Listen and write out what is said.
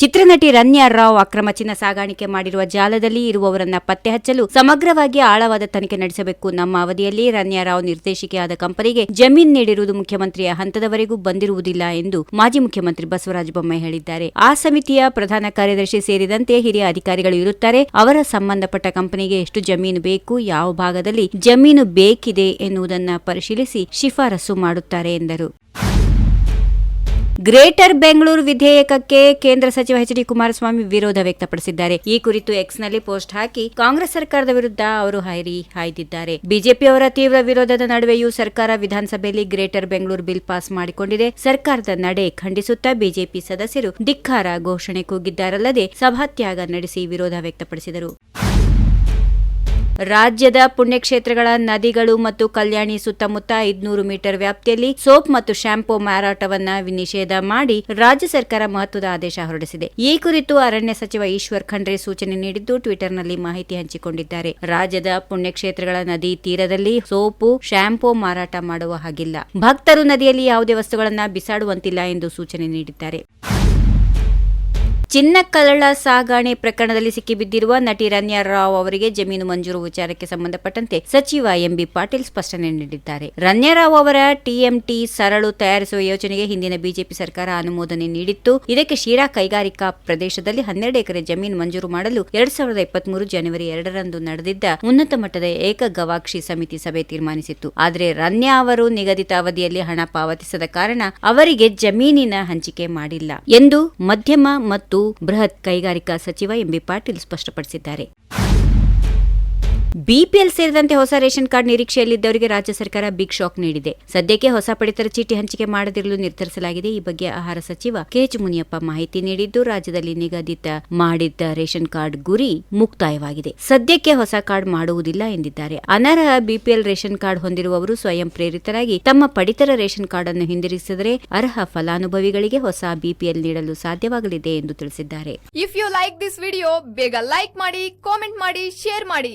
ಚಿತ್ರನಟಿ ರನ್ಯಾ ರಾವ್ ಅಕ್ರಮ ಚಿನ್ನ ಸಾಗಾಣಿಕೆ ಮಾಡಿರುವ ಜಾಲದಲ್ಲಿ ಇರುವವರನ್ನ ಪತ್ತೆ ಹಚ್ಚಲು ಸಮಗ್ರವಾಗಿ ಆಳವಾದ ತನಿಖೆ ನಡೆಸಬೇಕು. ನಮ್ಮ ಅವಧಿಯಲ್ಲಿ ರನ್ಯಾ ರಾವ್ ನಿರ್ದೇಶಿಕೆಯಾದ ಕಂಪನಿಗೆ ಜಮೀನ್ ನೀಡಿರುವುದು ಮುಖ್ಯಮಂತ್ರಿಯ ಹಂತದವರೆಗೂ ಬಂದಿರುವುದಿಲ್ಲ ಎಂದು ಮಾಜಿ ಮುಖ್ಯಮಂತ್ರಿ ಬಸವರಾಜ ಬೊಮ್ಮಾಯಿ ಹೇಳಿದ್ದಾರೆ. ಆ ಸಮಿತಿಯ ಪ್ರಧಾನ ಕಾರ್ಯದರ್ಶಿ ಸೇರಿದಂತೆ ಹಿರಿಯ ಅಧಿಕಾರಿಗಳು ಇರುತ್ತಾರೆ. ಅವರ ಸಂಬಂಧಪಟ್ಟ ಕಂಪನಿಗೆ ಎಷ್ಟು ಜಮೀನು ಬೇಕು, ಯಾವ ಭಾಗದಲ್ಲಿ ಜಮೀನು ಬೇಕಿದೆ ಎನ್ನುವುದನ್ನು ಪರಿಶೀಲಿಸಿ ಶಿಫಾರಸು ಮಾಡುತ್ತಾರೆ ಎಂದರು. ಗ್ರೇಟರ್ ಬೆಂಗಳೂರು ವಿಧೇಯಕಕ್ಕೆ ಕೇಂದ್ರ ಸಚಿವ ಎಚ್ ಡಿ ಕುಮಾರಸ್ವಾಮಿ ವಿರೋಧ ವ್ಯಕ್ತಪಡಿಸಿದ್ದಾರೆ. ಈ ಕುರಿತು ಎಕ್ಸ್ನಲ್ಲಿ ಪೋಸ್ಟ್ ಹಾಕಿ ಕಾಂಗ್ರೆಸ್ ಸರ್ಕಾರದ ವಿರುದ್ಧ ಅವರು ಹೈರಿ ಹಾಯ್ದಿದ್ದಾರೆ. ಬಿಜೆಪಿಯವರ ತೀವ್ರ ವಿರೋಧದ ನಡುವೆಯೂ ಸರ್ಕಾರ ವಿಧಾನಸಭೆಯಲ್ಲಿ ಗ್ರೇಟರ್ ಬೆಂಗಳೂರು ಬಿಲ್ ಪಾಸ್ ಮಾಡಿಕೊಂಡಿದೆ. ಸರ್ಕಾರದ ನಡೆ ಖಂಡಿಸುತ್ತಾ ಬಿಜೆಪಿ ಸದಸ್ಯರು ಧಿಕ್ಕಾರ ಘೋಷಣೆ ಕೂಗಿದ್ದಾರಲ್ಲದೆ ಸಭಾತ್ಯಾಗ ನಡೆಸಿ ವಿರೋಧ ವ್ಯಕ್ತಪಡಿಸಿದರು. ರಾಜ್ಯದ ಪುಣ್ಯಕ್ಷೇತ್ರಗಳ ನದಿಗಳು ಮತ್ತು ಕಲ್ಯಾಣಿ ಸುತ್ತಮುತ್ತ ಐದ್ನೂರು ಮೀಟರ್ ವ್ಯಾಪ್ತಿಯಲ್ಲಿ ಸೋಪ್ ಮತ್ತು ಶಾಂಪೂ ಮಾರಾಟವನ್ನ ನಿಷೇಧ ಮಾಡಿ ರಾಜ್ಯ ಸರ್ಕಾರ ಮಹತ್ವದ ಆದೇಶ ಹೊರಡಿಸಿದೆ. ಈ ಕುರಿತು ಅರಣ್ಯ ಸಚಿವ ಈಶ್ವರ್ ಖಂಡ್ರೆ ಸೂಚನೆ ನೀಡಿದ್ದು ಟ್ವಿಟರ್ನಲ್ಲಿ ಮಾಹಿತಿ ಹಂಚಿಕೊಂಡಿದ್ದಾರೆ. ರಾಜ್ಯದ ಪುಣ್ಯಕ್ಷೇತ್ರಗಳ ನದಿ ತೀರದಲ್ಲಿ ಸೋಪು ಶಾಂಪೂ ಮಾರಾಟ ಮಾಡುವ ಹಾಗಿಲ್ಲ. ಭಕ್ತರು ನದಿಯಲ್ಲಿ ಯಾವುದೇ ವಸ್ತುಗಳನ್ನು ಬಿಸಾಡುವಂತಿಲ್ಲ ಎಂದು ಸೂಚನೆ ನೀಡಿದ್ದಾರೆ. ಚಿನ್ನ ಕಳ್ಳ ಸಾಗಾಣೆ ಪ್ರಕರಣದಲ್ಲಿ ಸಿಕ್ಕಿಬಿದ್ದಿರುವ ನಟಿ ರನ್ಯಾ ರಾವ್ ಅವರಿಗೆ ಜಮೀನು ಮಂಜೂರು ವಿಚಾರಕ್ಕೆ ಸಂಬಂಧಪಟ್ಟಂತೆ ಸಚಿವ ಎಂಬಿ ಪಾಟೀಲ್ ಸ್ಪಷ್ಟನೆ ನೀಡಿದ್ದಾರೆ. ರನ್ಯಾ ರಾವ್ ಅವರ ಟಿಎಂಟಿ ಸರಳು ತಯಾರಿಸುವ ಯೋಜನೆಗೆ ಹಿಂದಿನ ಬಿಜೆಪಿ ಸರ್ಕಾರ ಅನುಮೋದನೆ ನೀಡಿತ್ತು. ಇದಕ್ಕೆ ಶಿರಾ ಕೈಗಾರಿಕಾ ಪ್ರದೇಶದಲ್ಲಿ ಹನ್ನೆರಡು ಎಕರೆ ಜಮೀನು ಮಂಜೂರು ಮಾಡಲು ಎರಡ್ ಸಾವಿರದ ಇಪ್ಪತ್ಮೂರು ಜನವರಿ ಎರಡರಂದು ನಡೆದಿದ್ದ ಉನ್ನತ ಮಟ್ಟದ ಏಕ ಗವಾಕ್ಷಿ ಸಮಿತಿ ಸಭೆ ತೀರ್ಮಾನಿಸಿತ್ತು. ಆದರೆ ರನ್ಯಾ ಅವರು ನಿಗದಿತ ಅವಧಿಯಲ್ಲಿ ಹಣ ಪಾವತಿಸದ ಕಾರಣ ಅವರಿಗೆ ಜಮೀನಿನ ಹಂಚಿಕೆ ಮಾಡಿಲ್ಲ. ಎಂದು ಮಧ್ಯಮ ಮತ್ತು ಬೃಹತ್ ಕೈಗಾರಿಕಾ ಸಚಿವ ಎಂಬಿ ಪಾಟೀಲ್ ಸ್ಪಷ್ಟಪಡಿಸಿದ್ದಾರೆ. ಬಿಪಿಎಲ್ ಸೇರಿದಂತೆ ಹೊಸ ರೇಷನ್ ಕಾರ್ಡ್ ನಿರೀಕ್ಷೆಯಲ್ಲಿದ್ದವರಿಗೆ ರಾಜ್ಯ ಸರ್ಕಾರ ಬಿಗ್ ಶಾಕ್ ನೀಡಿದೆ. ಸದ್ಯಕ್ಕೆ ಹೊಸ ಪಡಿತರ ಚೀಟಿ ಹಂಚಿಕೆ ಮಾಡದಿರಲು ನಿರ್ಧರಿಸಲಾಗಿದೆ. ಈ ಬಗ್ಗೆ ಆಹಾರ ಸಚಿವ ಕೆಎಚ್ ಮುನಿಯಪ್ಪ ಮಾಹಿತಿ ನೀಡಿದ್ದು, ರಾಜ್ಯದಲ್ಲಿ ನಿಗದಿತ ಮಾಡಿದ್ದ ರೇಷನ್ ಕಾರ್ಡ್ ಗುರಿ ಮುಕ್ತಾಯವಾಗಿದೆ. ಸದ್ಯಕ್ಕೆ ಹೊಸ ಕಾರ್ಡ್ ಮಾಡುವುದಿಲ್ಲ ಎಂದಿದ್ದಾರೆ. ಅನರ್ಹ ಬಿಪಿಎಲ್ ರೇಷನ್ ಕಾರ್ಡ್ ಹೊಂದಿರುವವರು ಸ್ವಯಂ ಪ್ರೇರಿತರಾಗಿ ತಮ್ಮ ಪಡಿತರ ರೇಷನ್ ಕಾರ್ಡ್ ಅನ್ನು ಹಿಂದಿರುಗಿಸಿದರೆ ಅರ್ಹ ಫಲಾನುಭವಿಗಳಿಗೆ ಹೊಸ ಬಿಪಿಎಲ್ ನೀಡಲು ಸಾಧ್ಯವಾಗಲಿದೆ ಎಂದು ತಿಳಿಸಿದ್ದಾರೆ. If you like this video ಬೇಗ ಲೈಕ್ ಮಾಡಿ ಕಾಮೆಂಟ್ ಮಾಡಿ ಶೇರ್ ಮಾಡಿ